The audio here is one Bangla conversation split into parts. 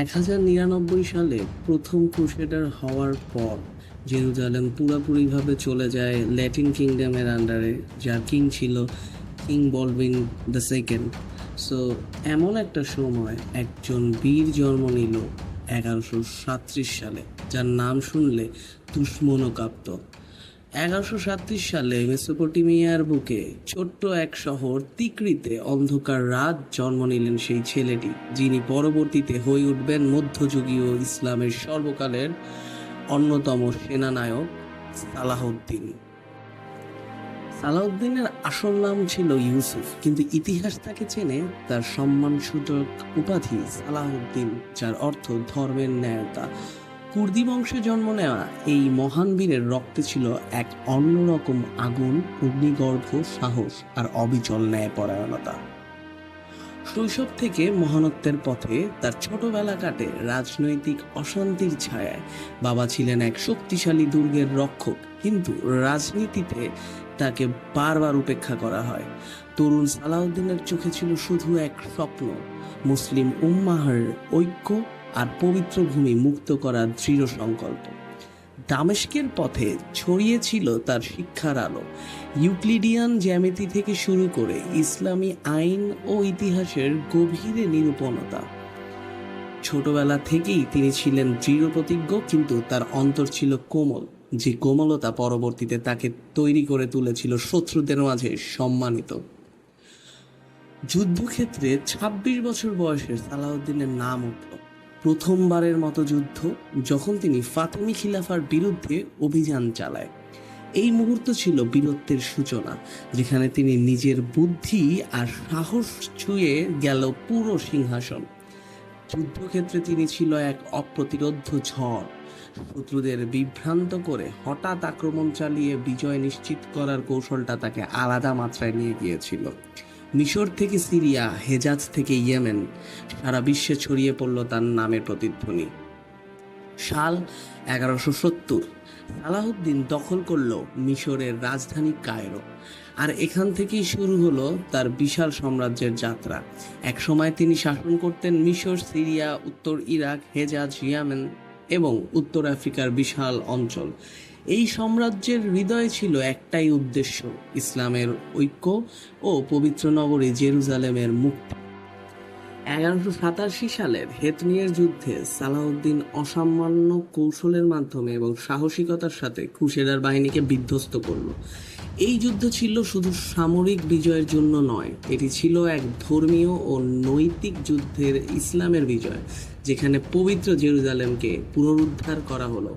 এক হাজার নিরানব্বই সালে প্রথম ক্রুসেডার হওয়ার পর জেরুজালেম পুরোপুরিভাবে চলে যায় ল্যাটিন কিংডমের আন্ডারে, যার কিং ছিল king Baldwin the second. So, এমন একটা সময় একজন বীর জন্ম নিল এগারোশো সাতত্রিশ সালে, যার নাম শুনলে দুশ্মনও কাঁপত এগারোশো সাতত্রিশ সালে মেসোপটেমিয়ার বুকে ছোট্ট এক শহর তিকরিতে অন্ধকার রাত জন্ম নিলেন সেই ছেলেটি, যিনি পরবর্তীতে হয়ে উঠবেন মধ্যযুগীয় ইসলামের সর্বকালের অন্যতম সেনানায়ক সালাহউদ্দিন। সালাউদ্দিনের আসল নাম ছিল ইউসুফ, কিন্তু ইতিহাস তাকে চেনে তার সম্মানসূচক উপাধি সালাহউদ্দিন, যার অর্থ ধর্মের ন্যায়তা। কুর্দি বংশে জন্ম নেওয়া এই মহান বীরের রক্তে ছিল এক অন্যরকম আগুন, অগ্নিগর্ভ, সাহস আর অবিচল ন্যায়পরায়ণতা। শৈশব থেকে মহানত্বের পথে তার ছোটবেলা কাটে রাজনৈতিক অশান্তির ছায়ায়। বাবা ছিলেন এক শক্তিশালী দুর্গের রক্ষক, কিন্তু রাজনীতিতে তাকে বারবার উপেক্ষা করা হয়। তরুণ সালাউদ্দিনের চোখে ছিল শুধু এক স্বপ্ন, মুসলিম উম্মাহর ঐক্য আর পবিত্র ভূমি মুক্ত করার দৃঢ় সংকল্প। দামেস্কের পথে ছড়িয়েছিল তার শিক্ষার আলো। ইউক্লিডিয়ান জ্যামিতি থেকে শুরু করে ইসলামী আইন ও ইতিহাসের গভীরে নিরূপণতা। ছোটবেলা থেকেই তিনি ছিলেন দৃঢ় প্রতিজ্ঞ, কিন্তু তার অন্তর ছিল কোমল, যে কোমলতা পরবর্তীতে তাকে তৈরি করে তুলেছিল শত্রুদের মাঝে সম্মানিত। যুদ্ধক্ষেত্রে ২৬ বছর বয়সের সালাউদ্দিনের নাম উঠল। প্রথমবারের মতো যুদ্ধ যখন তিনি ফাতেমি খিলাফার বিরুদ্ধে অভিযান চালায়। এই মুহূর্ত ছিল বীরত্বের সূচনা, যেখানে তিনি নিজের বুদ্ধি আর সাহস ছুঁয়ে গেল পুরো সিংহাসন। যুদ্ধক্ষেত্রে তিনি ছিল এক অপ্রতিরোধ্য ঝড়। শত্রুদের বিভ্রান্ত করে হঠাৎ আক্রমণ চালিয়ে বিজয় নিশ্চিত করার কৌশলটা তাকে আলাদা মাত্রায় নিয়ে গিয়েছিল। মিশর থেকে সিরিয়া, হেজাজ থেকে ইয়েমেন, সারা বিশ্বে ছড়িয়ে পড়ল তার নামের প্রতিধ্বনি। সাল এগারোশো সত্তর সালাহুদ্দিন দখল করল মিশরের রাজধানী কায়রো। আর এখান থেকেই শুরু হলো তার বিশাল সাম্রাজ্যের যাত্রা। এক সময় তিনি শাসন করতেন মিশর, সিরিয়া, উত্তর ইরাক, হেজাজ, ইয়ামেন এবং উত্তর আফ্রিকার বিশাল অঞ্চল। এই সাম্রাজ্যের হৃদয়ে ছিল একটাই উদ্দেশ্য, ইসলামের ঐক্য ও পবিত্র নগরী জেরুজালেমের মুক্তি। এগারোশো সাতাশি সালের হেতনিয়ের যুদ্ধে সালাউদ্দিন অসামান্য কৌশলের মাধ্যমে এবং সাহসিকতার সাথে ক্রুসেডার বাহিনীকে বিধ্বস্ত করল। এই যুদ্ধ ছিল শুধু সামরিক বিজয়ের জন্য নয়, এটি ছিল এক ধর্মীয় ও নৈতিক যুদ্ধের ইসলামের বিজয়, যেখানে পবিত্র জেরুজালেমকে পুনরুদ্ধার করা হলো।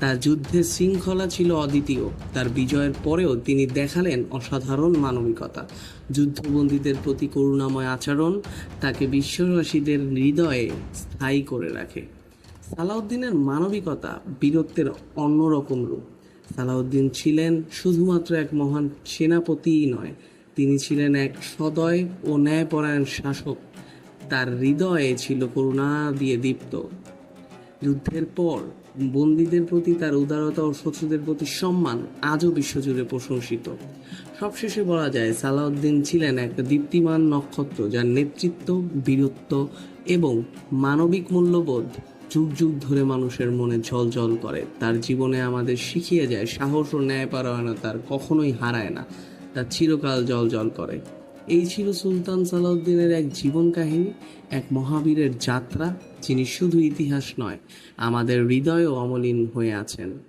তার যুদ্ধের শৃঙ্খলা ছিল অদ্বিতীয়, তার বিজয়ের পরেও তিনি দেখালেন অসাধারণ মানবিকতা। যুদ্ধবন্দীদের প্রতি করুণাময় আচরণ তাকে বিশ্ববাসীদের হৃদয়ে স্থায়ী করে রাখে। সালাউদ্দিনের মানবিকতা বীরত্বের অন্যরকম রূপ। সালাউদ্দিন ছিলেন শুধুমাত্র এক মহান সেনাপতিই নয়, তিনি ছিলেন এক সদয় ও ন্যায়পরায়ণ শাসক। তার হৃদয়ে ছিল করুণা দিয়ে দীপ্ত। যুদ্ধের পর বন্দীদের প্রতি তার উদারতা ও শত্রুদের প্রতি সম্মান আজও বিশ্বজুড়ে প্রশংসিত। সবশেষে বলা যায়, সালাউদ্দিন ছিলেন এক দীপ্তিমান নক্ষত্র যার নেতৃত্ব, বীরত্ব এবং মানবিক মূল্যবোধ যুগ যুগ ধরে মানুষের মনে ঝলঝল করে। তার জীবনে আমাদের শিখিয়ে যায়, সাহস ও ন্যায়পরায়ণতার কখনোই হারায় না। তা চিরকাল জল জল করে। এই ছিল সুলতান সালাউদ্দিনের এক জীবন কাহিনী, এক মহাবীরের যাত্রা, যিনি শুধু ইতিহাস নয়, আমাদের হৃদয়ও অমলিন হয়ে আছেন।